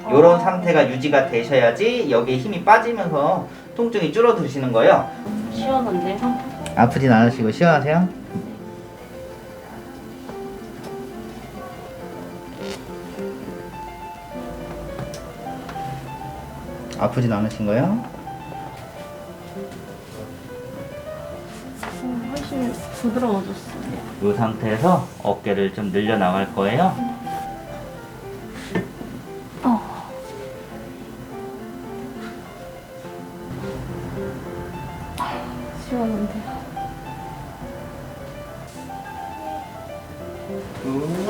이런 상태가 유지가 되셔야지 여기에 힘이 빠지면서 통증이 줄어드시는 거예요. 시원한데요? 아프진 않으시고 시원하세요? 아프진 않으신 거예요? 음, 훨씬 부드러워졌어요. 이 상태에서 어깨를 좀 늘려 나갈 거예요. 시원한데. 음.